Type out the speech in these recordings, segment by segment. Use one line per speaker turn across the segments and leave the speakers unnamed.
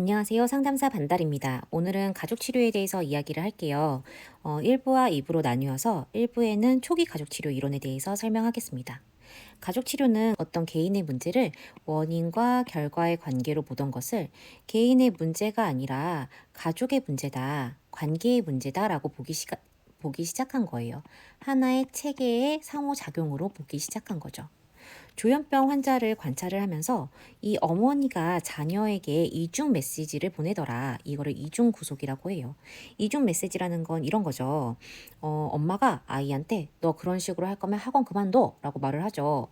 안녕하세요. 상담사 반달입니다. 오늘은 가족 치료에 대해서 이야기를 할게요. 어, 1부와 2부로 나뉘어서 1부에는 초기 가족 치료 이론에 대해서 설명하겠습니다. 가족 치료는 어떤 개인의 문제를 원인과 결과의 관계로 보던 것을 개인의 문제가 아니라 가족의 문제다, 관계의 문제다라고 보기 보기 시작한 거예요. 하나의 체계의 상호작용으로 보기 시작한 거죠. 조현병 환자를 관찰을 하면서 이 어머니가 자녀에게 이중 메시지를 보내더라. 이거를 이중 구속이라고 해요. 이중 메시지라는 건 이런 거죠. 어, 엄마가 아이한테 너 그런 식으로 할 거면 학원 그만둬 라고 말을 하죠.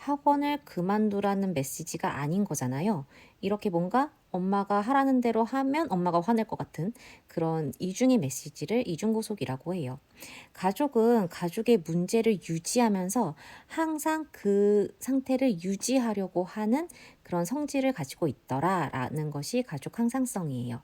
학원을 그만두라는 메시지가 아닌 거잖아요. 이렇게 뭔가 엄마가 하라는 대로 하면 엄마가 화낼 것 같은 그런 이중의 메시지를 이중구속이라고 해요. 가족은 가족의 문제를 유지하면서 항상 그 상태를 유지하려고 하는 그런 성질을 가지고 있더라라는 것이 가족 항상성이에요.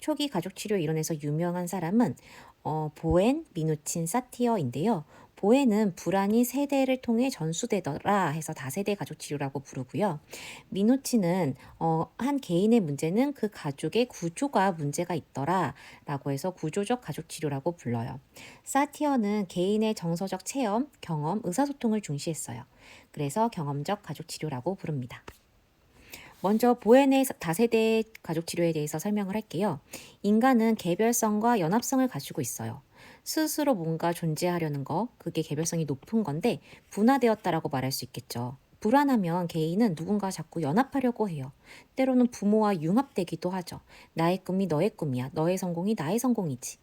초기 가족 치료 이론에서 유명한 사람은 어, 보엔 미누친 사티어인데요. 보에는 불안이 세대를 통해 전수되더라 해서 다세대 가족 치료라고 부르고요. 미노치는 어, 한 개인의 문제는 그 가족의 구조가 문제가 있더라라고 해서 구조적 가족 치료라고 불러요. 사티어는 개인의 정서적 체험, 경험, 의사소통을 중시했어요. 그래서 경험적 가족 치료라고 부릅니다. 먼저 보엔의 다세대 가족 치료에 대해서 설명을 할게요. 인간은 개별성과 연합성을 가지고 있어요. 스스로 뭔가 존재하려는 거, 그게 개별성이 높은 건데 분화되었다라고 말할 수 있겠죠. 불안하면 개인은 누군가 자꾸 연합하려고 해요. 때로는 부모와 융합되기도 하죠. 나의 꿈이 너의 꿈이야. 너의 성공이 나의 성공이지.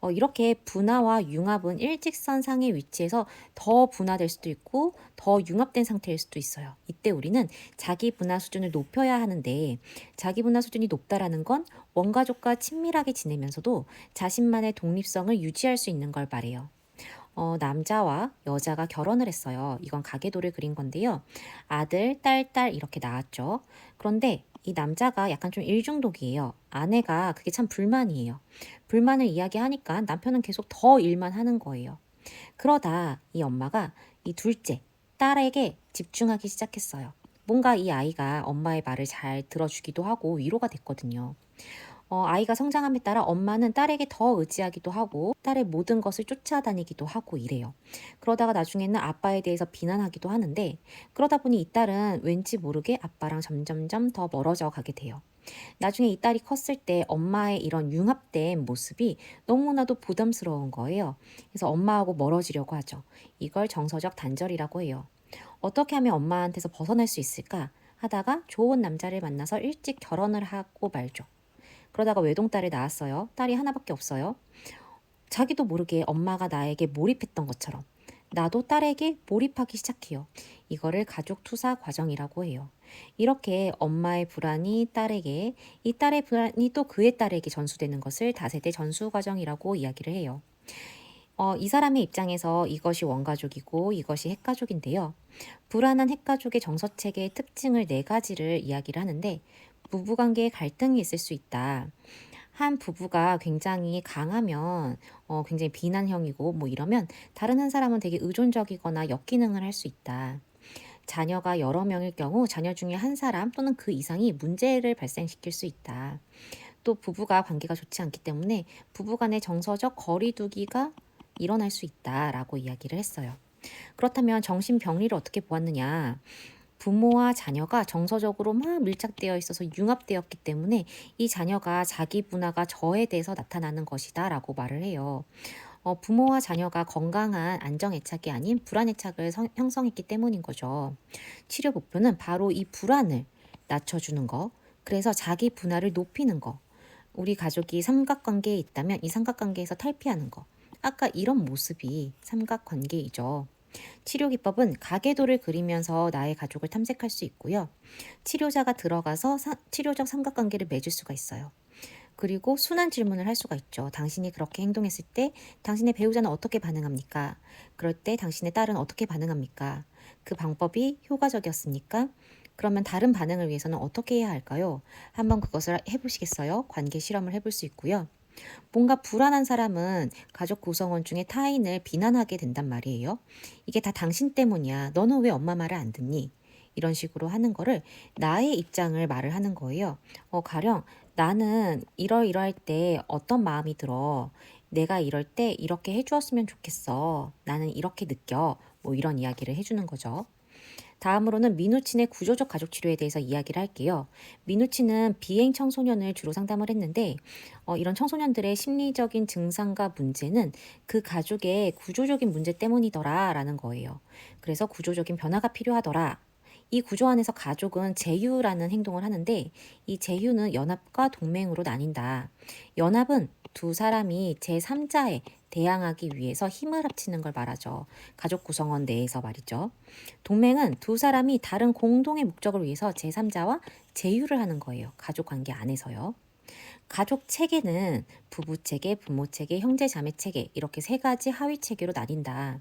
어, 이렇게 분화와 융합은 일직선상의 위치에서 더 분화될 수도 있고 더 융합된 상태일 수도 있어요. 이때 우리는 자기 분화 수준을 높여야 하는데 자기 분화 수준이 높다라는 건 원가족과 친밀하게 지내면서도 자신만의 독립성을 유지할 수 있는 걸 말해요. 어, 남자와 여자가 결혼을 했어요. 이건 가계도를 그린 건데요. 아들, 딸, 딸 이렇게 나왔죠. 그런데 이 남자가 약간 좀 일중독이에요. 아내가 그게 참 불만이에요. 불만을 이야기하니까 남편은 계속 더 일만 하는 거예요. 그러다 이 엄마가 이 둘째, 딸에게 집중하기 시작했어요. 뭔가 이 아이가 엄마의 말을 잘 들어주기도 하고 위로가 됐거든요. 어, 아이가 성장함에 따라 엄마는 딸에게 더 의지하기도 하고 딸의 모든 것을 쫓아다니기도 하고 이래요. 그러다가 나중에는 아빠에 대해서 비난하기도 하는데 그러다 보니 이 딸은 왠지 모르게 아빠랑 점점점 더 멀어져 가게 돼요. 나중에 이 딸이 컸을 때 엄마의 이런 융합된 모습이 너무나도 부담스러운 거예요. 그래서 엄마하고 멀어지려고 하죠. 이걸 정서적 단절이라고 해요. 어떻게 하면 엄마한테서 벗어날 수 있을까 하다가 좋은 남자를 만나서 일찍 결혼을 하고 말죠. 그러다가 외동딸을 낳았어요. 딸이 하나밖에 없어요. 자기도 모르게 엄마가 나에게 몰입했던 것처럼 나도 딸에게 몰입하기 시작해요. 이거를 가족 투사 과정이라고 해요. 이렇게 엄마의 불안이 딸에게, 이 딸의 불안이 또 그의 딸에게 전수되는 것을 다세대 전수 과정이라고 이야기를 해요. 어, 이 사람의 입장에서 이것이 원가족이고 이것이 핵가족인데요. 불안한 핵가족의 정서체계의 특징을 네 가지를 이야기를 하는데 부부관계에 갈등이 있을 수 있다. 한 부부가 굉장히 강하면 어, 굉장히 비난형이고 뭐 이러면 다른 한 사람은 되게 의존적이거나 역기능을 할 수 있다. 자녀가 여러 명일 경우 자녀 중에 한 사람 또는 그 이상이 문제를 발생시킬 수 있다. 또 부부가 관계가 좋지 않기 때문에 부부 간의 정서적 거리두기가 일어날 수 있다라고 이야기를 했어요. 그렇다면 정신병리를 어떻게 보았느냐? 부모와 자녀가 정서적으로 막 밀착되어 있어서 융합되었기 때문에 이 자녀가 자기 분화가 저에 대해서 나타나는 것이다 라고 말을 해요. 어, 부모와 자녀가 건강한 안정애착이 아닌 불안애착을 성, 형성했기 때문인 거죠. 치료 목표는 바로 이 불안을 낮춰주는 거, 그래서 자기 분화를 높이는 거, 우리 가족이 삼각관계에 있다면 이 삼각관계에서 탈피하는 거. 아까 이런 모습이 삼각관계이죠. 치료 기법은 가계도를 그리면서 나의 가족을 탐색할 수 있고요. 치료자가 들어가서 사, 치료적 삼각관계를 맺을 수가 있어요. 그리고 순한 질문을 할 수가 있죠. 당신이 그렇게 행동했을 때 당신의 배우자는 어떻게 반응합니까? 그럴 때 당신의 딸은 어떻게 반응합니까? 그 방법이 효과적이었습니까? 그러면 다른 반응을 위해서는 어떻게 해야 할까요? 한번 그것을 해보시겠어요? 관계 실험을 해볼 수 있고요. 뭔가 불안한 사람은 가족 구성원 중에 타인을 비난하게 된단 말이에요. 이게 다 당신 때문이야. 너는 왜 엄마 말을 안 듣니? 이런 식으로 하는 거를 나의 입장을 말을 하는 거예요. 어, 가령 나는 이러이러할 때 어떤 마음이 들어. 내가 이럴 때 이렇게 해주었으면 좋겠어. 나는 이렇게 느껴. 뭐 이런 이야기를 해주는 거죠. 다음으로는 민우친의 구조적 가족 치료에 대해서 이야기를 할게요. 민우친은 비행 청소년을 주로 상담을 했는데 어, 이런 청소년들의 심리적인 증상과 문제는 그 가족의 구조적인 문제 때문이더라라는 거예요. 그래서 구조적인 변화가 필요하더라. 이 구조 안에서 가족은 제휴라는 행동을 하는데 이 제휴는 연합과 동맹으로 나뉜다. 연합은 두 사람이 제3자에 대항하기 위해서 힘을 합치는 걸 말하죠. 가족 구성원 내에서 말이죠. 동맹은 두 사람이 다른 공동의 목적을 위해서 제3자와 제휴를 하는 거예요. 가족 관계 안에서요. 가족 체계는 부부 체계, 부모 체계, 형제 자매 체계 이렇게 세 가지 하위 체계로 나뉜다.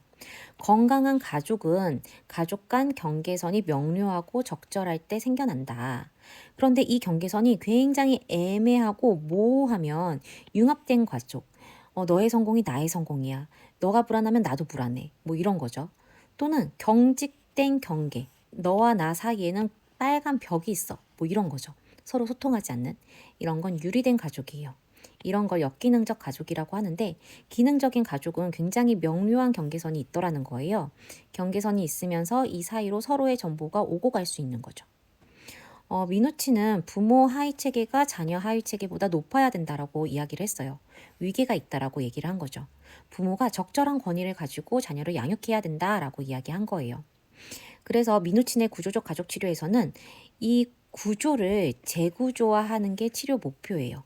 건강한 가족은 가족 간 경계선이 명료하고 적절할 때 생겨난다. 그런데 이 경계선이 굉장히 애매하고 모호하면 융합된 가족, 어, 너의 성공이 나의 성공이야. 너가 불안하면 나도 불안해. 뭐 이런 거죠. 또는 경직된 경계, 너와 나 사이에는 빨간 벽이 있어. 뭐 이런 거죠. 서로 소통하지 않는 이런 건 유리된 가족이에요. 이런 걸 역기능적 가족이라고 하는데 기능적인 가족은 굉장히 명료한 경계선이 있더라는 거예요. 경계선이 있으면서 이 사이로 서로의 정보가 오고 갈 수 있는 거죠. 어, 민우치는 부모 하위 체계가 자녀 하위 체계보다 높아야 된다라고 이야기를 했어요. 위계가 있다라고 얘기를 한 거죠. 부모가 적절한 권위를 가지고 자녀를 양육해야 된다라고 이야기한 거예요. 그래서 민우친의 구조적 가족 치료에서는 이 구조를 재구조화하는 게 치료 목표예요.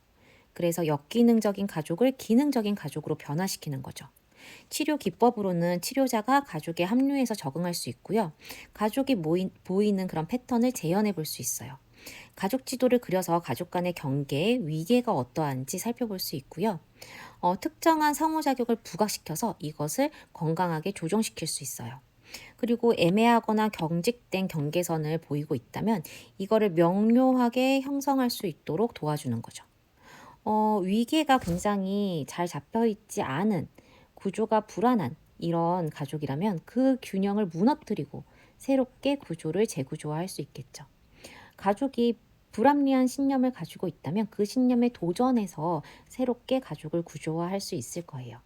그래서 역기능적인 가족을 기능적인 가족으로 변화시키는 거죠. 치료 기법으로는 치료자가 가족에 합류해서 적응할 수 있고요. 가족이 모인, 보이는 그런 패턴을 재현해 볼 수 있어요. 가족 지도를 그려서 가족 간의 경계, 위계가 어떠한지 살펴볼 수 있고요. 어, 특정한 상호 작용을 부각시켜서 이것을 건강하게 조정시킬 수 있어요. 그리고 애매하거나 경직된 경계선을 보이고 있다면 이거를 명료하게 형성할 수 있도록 도와주는 거죠. 어, 위계가 굉장히 잘 잡혀 있지 않은 구조가 불안한 이런 가족이라면 그 균형을 무너뜨리고 새롭게 구조를 재구조화할 수 있겠죠. 가족이 불합리한 신념을 가지고 있다면 그 신념에 도전해서 새롭게 가족을 구조화할 수 있을 거예요.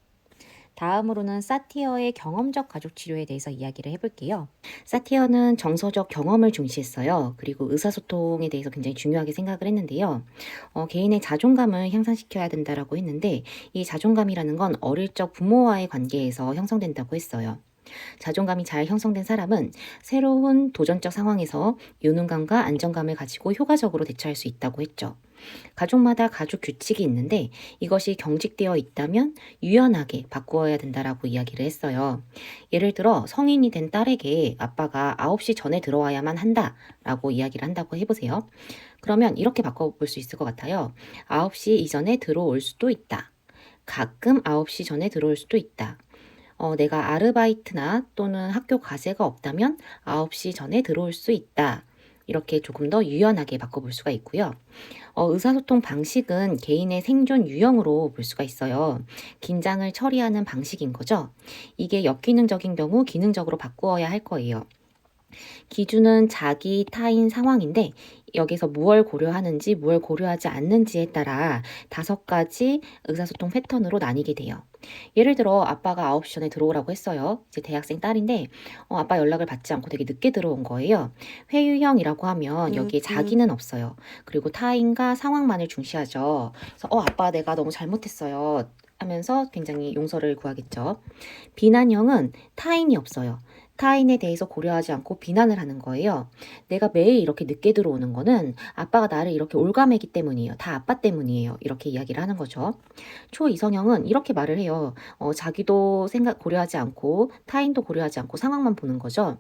다음으로는 사티어의 경험적 가족 치료에 대해서 이야기를 해볼게요. 사티어는 정서적 경험을 중시했어요. 그리고 의사소통에 대해서 굉장히 중요하게 생각을 했는데요. 어, 개인의 자존감을 향상시켜야 된다라고 했는데 이 자존감이라는 건 어릴 적 부모와의 관계에서 형성된다고 했어요. 자존감이 잘 형성된 사람은 새로운 도전적 상황에서 유능감과 안정감을 가지고 효과적으로 대처할 수 있다고 했죠. 가족마다 가족 규칙이 있는데 이것이 경직되어 있다면 유연하게 바꾸어야 된다라고 이야기를 했어요. 예를 들어 성인이 된 딸에게 아빠가 9시 전에 들어와야만 한다라고 이야기를 한다고 해보세요. 그러면 이렇게 바꿔볼 수 있을 것 같아요. 9시 이전에 들어올 수도 있다. 가끔 9시 전에 들어올 수도 있다. 어, 내가 아르바이트나 또는 학교 과제가 없다면 9시 전에 들어올 수 있다. 이렇게 조금 더 유연하게 바꿔볼 수가 있고요. 어, 의사소통 방식은 개인의 생존 유형으로 볼 수가 있어요. 긴장을 처리하는 방식인 거죠. 이게 역기능적인 경우 기능적으로 바꾸어야 할 거예요. 기준은 자기, 타인, 상황인데 여기서 무얼 고려하는지 무얼 고려하지 않는지에 따라 다섯 가지 의사소통 패턴으로 나뉘게 돼요. 예를 들어 아빠가 9시 전에 들어오라고 했어요. 이제 대학생 딸인데 어, 아빠 연락을 받지 않고 되게 늦게 들어온 거예요. 회유형이라고 하면 여기에 자기는 없어요. 그리고 타인과 상황만을 중시하죠. 그래서 어 아빠 내가 너무 잘못했어요. 하면서 굉장히 용서를 구하겠죠. 비난형은 타인이 없어요. 타인에 대해서 고려하지 않고 비난을 하는 거예요. 내가 매일 이렇게 늦게 들어오는 거는 아빠가 나를 이렇게 올가매기 때문이에요. 다 아빠 때문이에요. 이렇게 이야기를 하는 거죠. 초이성형은 이렇게 말을 해요. 어, 자기도 생각 고려하지 않고 타인도 고려하지 않고 상황만 보는 거죠.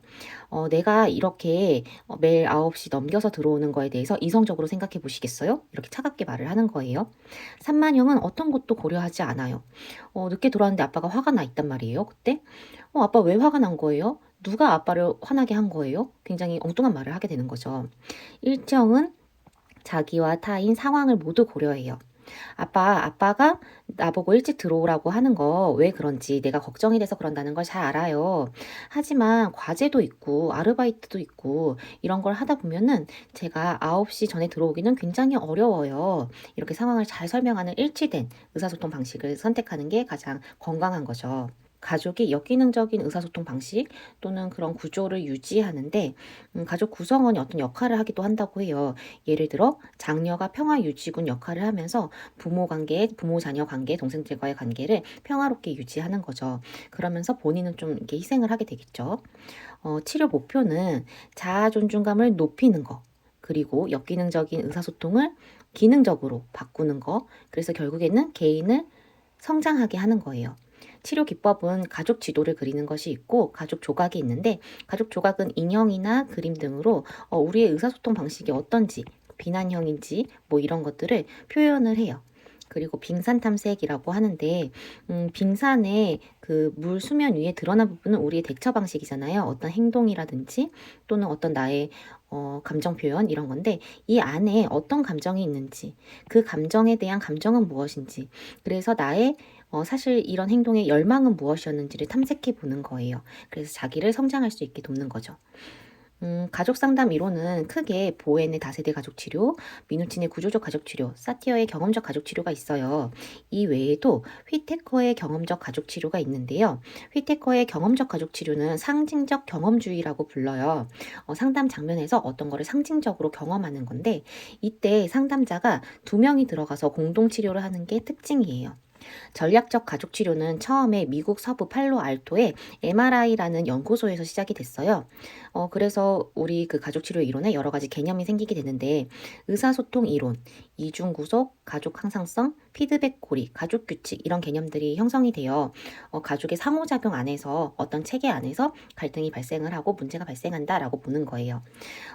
어, 내가 이렇게 어, 매일 9시 넘겨서 들어오는 거에 대해서 이성적으로 생각해 보시겠어요? 이렇게 차갑게 말을 하는 거예요. 산만형은 어떤 것도 고려하지 않아요. 어, 늦게 들어왔는데 아빠가 화가 나 있단 말이에요. 그때 어, 아빠 왜 화가 난 거예요? 누가 아빠를 화나게 한 거예요? 굉장히 엉뚱한 말을 하게 되는 거죠. 일정은 자기와 타인 상황을 모두 고려해요. 아빠, 아빠가 나보고 일찍 들어오라고 하는 거 왜 그런지 내가 걱정이 돼서 그런다는 걸 잘 알아요. 하지만 과제도 있고 아르바이트도 있고 이런 걸 하다 보면은 제가 9시 전에 들어오기는 굉장히 어려워요. 이렇게 상황을 잘 설명하는 일치된 의사소통 방식을 선택하는 게 가장 건강한 거죠. 가족이 역기능적인 의사소통 방식 또는 그런 구조를 유지하는데 음, 가족 구성원이 어떤 역할을 하기도 한다고 해요. 예를 들어 장녀가 평화 유지군 역할을 하면서 부모 관계, 부모 자녀 관계, 동생들과의 관계를 평화롭게 유지하는 거죠. 그러면서 본인은 좀 이렇게 희생을 하게 되겠죠. 어, 치료 목표는 자아 존중감을 높이는 거. 그리고 역기능적인 의사소통을 기능적으로 바꾸는 거. 그래서 결국에는 개인을 성장하게 하는 거예요. 치료 기법은 가족 지도를 그리는 것이 있고 가족 조각이 있는데 가족 조각은 인형이나 그림 등으로 어, 우리의 의사소통 방식이 어떤지 비난형인지 뭐 이런 것들을 표현을 해요. 그리고 빙산 탐색이라고 하는데 음, 빙산의 그 물 수면 위에 드러난 부분은 우리의 대처 방식이잖아요. 어떤 행동이라든지 또는 어떤 나의 어, 감정 표현 이런 건데 이 안에 어떤 감정이 있는지 그 감정에 대한 감정은 무엇인지 그래서 나의 어, 사실 이런 행동의 열망은 무엇이었는지를 탐색해 보는 거예요. 그래서 자기를 성장할 수 있게 돕는 거죠. 음, 가족 상담 이론은 크게 보엔의 다세대 가족 치료, 미누친의 구조적 가족 치료, 사티어의 경험적 가족 치료가 있어요. 이 외에도 휘테커의 경험적 가족 치료가 있는데요. 휘테커의 경험적 가족 치료는 상징적 경험주의라고 불러요. 어, 상담 장면에서 어떤 거를 상징적으로 경험하는 건데 이때 상담자가 두 명이 들어가서 공동 치료를 하는 게 특징이에요. 전략적 가족 치료는 처음에 미국 서부 팔로 알토의 MRI라는 연구소에서 시작이 됐어요. 어, 그래서 우리 그 가족 치료 이론에 여러 가지 개념이 생기게 되는데 의사소통 이론, 이중 구속, 가족 항상성, 피드백 고리, 가족 규칙 이런 개념들이 형성이 되어 어, 가족의 상호작용 안에서 어떤 체계 안에서 갈등이 발생을 하고 문제가 발생한다라고 보는 거예요.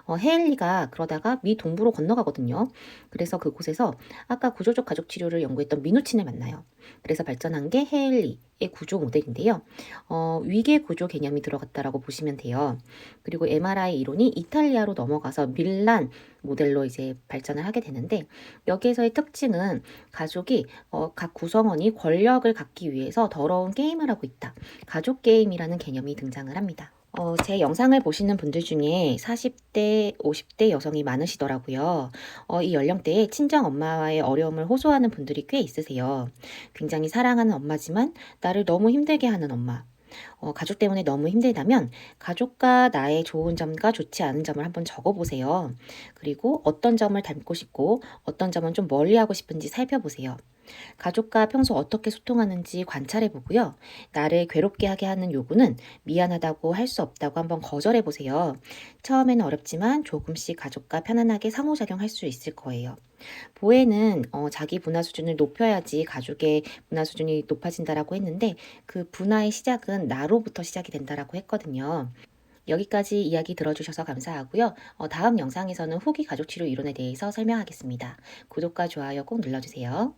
어, 헤일리가 그러다가 미 동부로 건너가거든요. 그래서 그곳에서 아까 구조적 가족 치료를 연구했던 미누친을 만나요. 그래서 발전한 게 헤일리의 구조 모델인데요. 어, 위계 구조 개념이 들어갔다라고 보시면 돼요. 그리고 MRI 이론이 이탈리아로 넘어가서 밀란 모델로 이제 발전을 하게 되는데 여기에서의 특징은 가족이 어, 각 구성원이 권력을 갖기 위해서 더러운 게임을 하고 있다. 가족 게임이라는 개념이 등장을 합니다. 어, 제 영상을 보시는 분들 중에 40대, 50대 여성이 많으시더라고요. 어, 이 연령대에 친정 엄마와의 어려움을 호소하는 분들이 꽤 있으세요. 굉장히 사랑하는 엄마지만 나를 너무 힘들게 하는 엄마. 어, 가족 때문에 너무 힘들다면 가족과 나의 좋은 점과 좋지 않은 점을 한번 적어보세요. 그리고 어떤 점을 닮고 싶고 어떤 점은 좀 멀리하고 싶은지 살펴보세요. 가족과 평소 어떻게 소통하는지 관찰해 보고요. 나를 괴롭게 하게 하는 요구는 미안하다고 할 수 없다고 한번 거절해 보세요. 처음에는 어렵지만 조금씩 가족과 편안하게 상호작용할 수 있을 거예요. 보혜는 어, 자기 문화 수준을 높여야지 가족의 문화 수준이 높아진다라고 했는데 그 분화의 시작은 나로부터 시작이 된다라고 했거든요. 여기까지 이야기 들어주셔서 감사하고요. 어, 다음 영상에서는 후기 가족 치료 이론에 대해서 설명하겠습니다. 구독과 좋아요 꼭 눌러주세요.